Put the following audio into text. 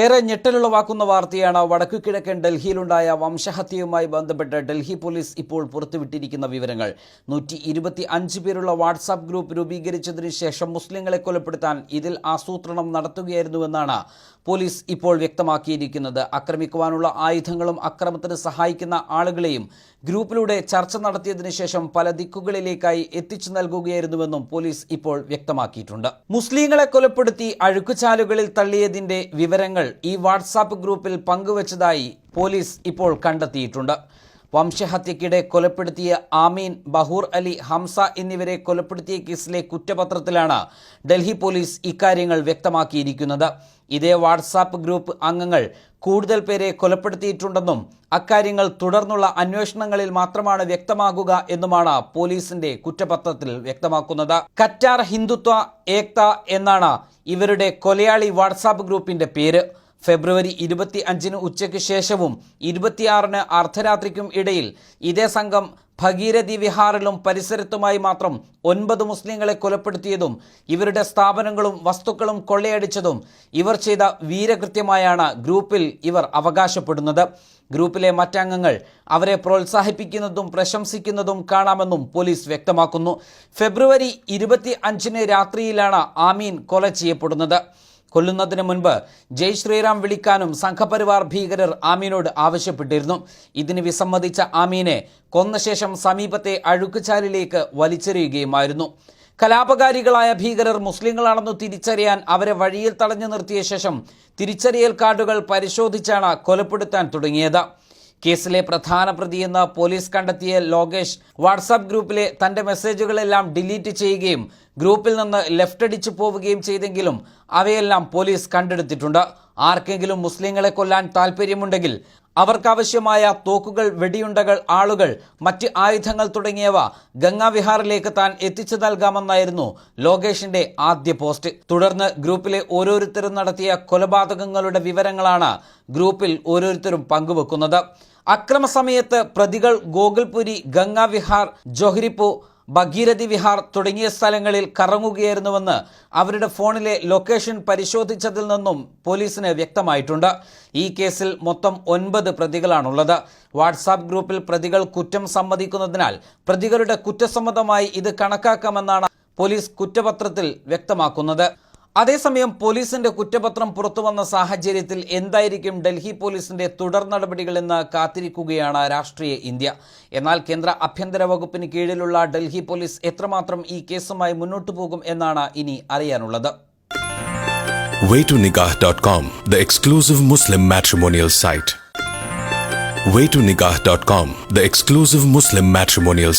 ഏറെ ഞെട്ടലുളവാക്കുന്ന വാർത്തയാണ് വടക്കു കിഴക്കൻ ഡൽഹിയിലുണ്ടായ വംശഹത്യയുമായി ബന്ധപ്പെട്ട് ഡൽഹി പോലീസ് ഇപ്പോൾ പുറത്തുവിട്ടിരിക്കുന്ന വിവരങ്ങൾ. നൂറ്റി ഇരുപത്തി അഞ്ച് പേരുള്ള വാട്സാപ്പ് ഗ്രൂപ്പ് രൂപീകരിച്ചതിനു ശേഷം മുസ്ലിങ്ങളെ കൊലപ്പെടുത്താൻ ഇതിൽ ആസൂത്രണം നടത്തുകയായിരുന്നുവെന്നാണ് പോലീസ് ഇപ്പോൾ വ്യക്തമാക്കിയിരിക്കുന്നത്. ആക്രമിക്കുവാനുള്ള ആയുധങ്ങളും അക്രമത്തിന് സഹായിക്കുന്ന ആളുകളെയും ഗ്രൂപ്പിലൂടെ ചർച്ച നടത്തിയതിനു ശേഷം പല ദിക്കുകളിലേക്കായി എത്തിച്ചു നൽകുകയായിരുന്നുവെന്നും പോലീസ് ഇപ്പോൾ വ്യക്തമാക്കിയിട്ടുണ്ട്. മുസ്ലിങ്ങളെ കൊലപ്പെടുത്തി അഴുക്കുചാലുകളിൽ തള്ളിയതിന്റെ വിവരങ്ങൾ ഈ വാട്സാപ്പ് ഗ്രൂപ്പിൽ പങ്കുവച്ചതായി പോലീസ് ഇപ്പോൾ കണ്ടെത്തിയിട്ടുണ്ട്. വംശഹത്യക്കിടെ കൊലപ്പെടുത്തിയ ആമീൻ ബഹൂർ അലി ഹംസ എന്നിവരെ കൊലപ്പെടുത്തിയ കേസിലെ കുറ്റപത്രത്തിലാണ് ഡൽഹി പോലീസ് ഇക്കാര്യങ്ങൾ വ്യക്തമാക്കിയിരിക്കുന്നത്. ഇതേ വാട്സാപ്പ് ഗ്രൂപ്പ് അംഗങ്ങൾ കൂടുതൽ പേരെ കൊലപ്പെടുത്തിയിട്ടുണ്ടെന്നും അക്കാര്യങ്ങൾ തുടർന്നുള്ള അന്വേഷണങ്ങളിൽ മാത്രമാണ് വ്യക്തമാകുക എന്നുമാണ് പോലീസിന്റെ കുറ്റപത്രത്തിൽ വ്യക്തമാക്കുന്നത്. കറ്റാർ ഹിന്ദുത്വ ഏക്ത എന്നാണ് ഇവരുടെ കൊലയാളി വാട്സാപ്പ് ഗ്രൂപ്പിന്റെ പേര്. ഫെബ്രുവരി ഇരുപത്തി അഞ്ചിന് ഉച്ചയ്ക്ക് ശേഷവും ഇരുപത്തിയാറിന് അർദ്ധരാത്രിക്കും ഇടയിൽ ഇതേ സംഘം ഭഗീരഥി വിഹാറിലും പരിസരത്തുമായി മാത്രം ഒൻപത് മുസ്ലിങ്ങളെ കൊലപ്പെടുത്തിയതും ഇവരുടെ സ്ഥാപനങ്ങളും വസ്തുക്കളും കൊള്ളയടിച്ചതും ഇവർ ചെയ്ത വീരകൃത്യമായാണ് ഗ്രൂപ്പിൽ ഇവർ അവകാശപ്പെടുന്നത്. ഗ്രൂപ്പിലെ മറ്റംഗങ്ങൾ അവരെ പ്രോത്സാഹിപ്പിക്കുന്നതും പ്രശംസിക്കുന്നതും കാണാമെന്നും പോലീസ് വ്യക്തമാക്കുന്നു. ഫെബ്രുവരി ഇരുപത്തി അഞ്ചിന് രാത്രിയിലാണ് ആമീൻ കൊല ചെയ്യപ്പെടുന്നത്. കൊല്ലുന്നതിന് മുൻപ് ജയ് ശ്രീറാം വിളിക്കാനും സംഘപരിവാർ ഭീകരർ ആമീനോട് ആവശ്യപ്പെട്ടിരുന്നു. ഇതിന് വിസമ്മതിച്ച ആമീനെ കൊന്ന ശേഷം സമീപത്തെ അഴുക്കുചാലിലേക്ക് വലിച്ചെറിയുകയുമായിരുന്നു. കലാപകാരികളായ ഭീകരർ മുസ്ലിങ്ങളാണെന്ന് തിരിച്ചറിയാൻ അവരെ വഴിയിൽ തടഞ്ഞു നിർത്തിയ ശേഷം തിരിച്ചറിയൽ കാർഡുകൾ പരിശോധിച്ചാണ് കൊലപ്പെടുത്താൻ തുടങ്ങിയത്. കേസിലെ പ്രധാന പ്രതിയെന്ന് പോലീസ് കണ്ടെത്തിയ ലോകേഷ് വാട്സാപ്പ് ഗ്രൂപ്പിലെ തന്റെ മെസ്സേജുകളെല്ലാം ഡിലീറ്റ് ചെയ്യുകയും ഗ്രൂപ്പിൽ നിന്ന് ലെഫ്റ്റ് അടിച്ചു പോവുകയും ചെയ്തെങ്കിലും അവയെല്ലാം പോലീസ് കണ്ടെടുത്തിട്ടുണ്ട്. ആർക്കെങ്കിലും മുസ്ലിങ്ങളെ കൊല്ലാൻ താല്പര്യമുണ്ടെങ്കിൽ അവർക്കാവശ്യമായ തോക്കുകൾ വെടിയുണ്ടകൾ ആളുകൾ മറ്റ് ആയുധങ്ങൾ തുടങ്ങിയവ ഗംഗാവിഹാറിലേക്ക് താൻ എത്തിച്ചു നൽകാമെന്നായിരുന്നു ലോകേഷിന്റെ ആദ്യ പോസ്റ്റ്. തുടർന്ന് ഗ്രൂപ്പിലെ ഓരോരുത്തരും നടത്തിയ കൊലപാതകങ്ങളുടെ വിവരങ്ങളാണ് ഗ്രൂപ്പിൽ ഓരോരുത്തരും പങ്കുവെക്കുന്നത്. അക്രമ സമയത്ത് പ്രതികൾ ഗോകുൽപുരി ഗംഗാവിഹാർ ജോഹ്രിപ്പു ഭഗീരഥി വിഹാർ തുടങ്ങിയ സ്ഥലങ്ങളിൽ കറങ്ങുകയായിരുന്നുവെന്ന് അവരുടെ ഫോണിലെ ലൊക്കേഷൻ പരിശോധിച്ചതിൽ നിന്നും പോലീസിന് വ്യക്തമായിട്ടുണ്ട്. ഈ കേസിൽ മൊത്തം ഒൻപത് പ്രതികളാണുള്ളത്. വാട്സാപ്പ് ഗ്രൂപ്പിൽ പ്രതികൾ കുറ്റം സമ്മതിക്കുന്നതിനാൽ പ്രതികളുടെ കുറ്റസമ്മതമായി ഇത് കണക്കാക്കാമെന്നാണ് പോലീസ് കുറ്റപത്രത്തിൽ വ്യക്തമാക്കുന്നത്. അതേസമയം പോലീസിന്റെ കുറ്റപത്രം പുറത്തുവന്ന സാഹചര്യത്തിൽ എന്തായിരിക്കും ഡൽഹി പോലീസിന്റെ തുടർ നടപടികളെന്ന് കാത്തിരിക്കുകയാണ് രാഷ്ട്രീയ ഇന്ത്യ എന്നാൽ കേന്ദ്ര ആഭ്യന്തര വകുപ്പിന് കീഴിലുള്ള ഡൽഹി പോലീസ് എത്രമാത്രം ഈ കേസുമായി മുന്നോട്ടു പോകും എന്നാണ് ഇനി അറിയാനുള്ളത് the exclusive Muslim matrimonial site. the exclusive Muslim matrimonial.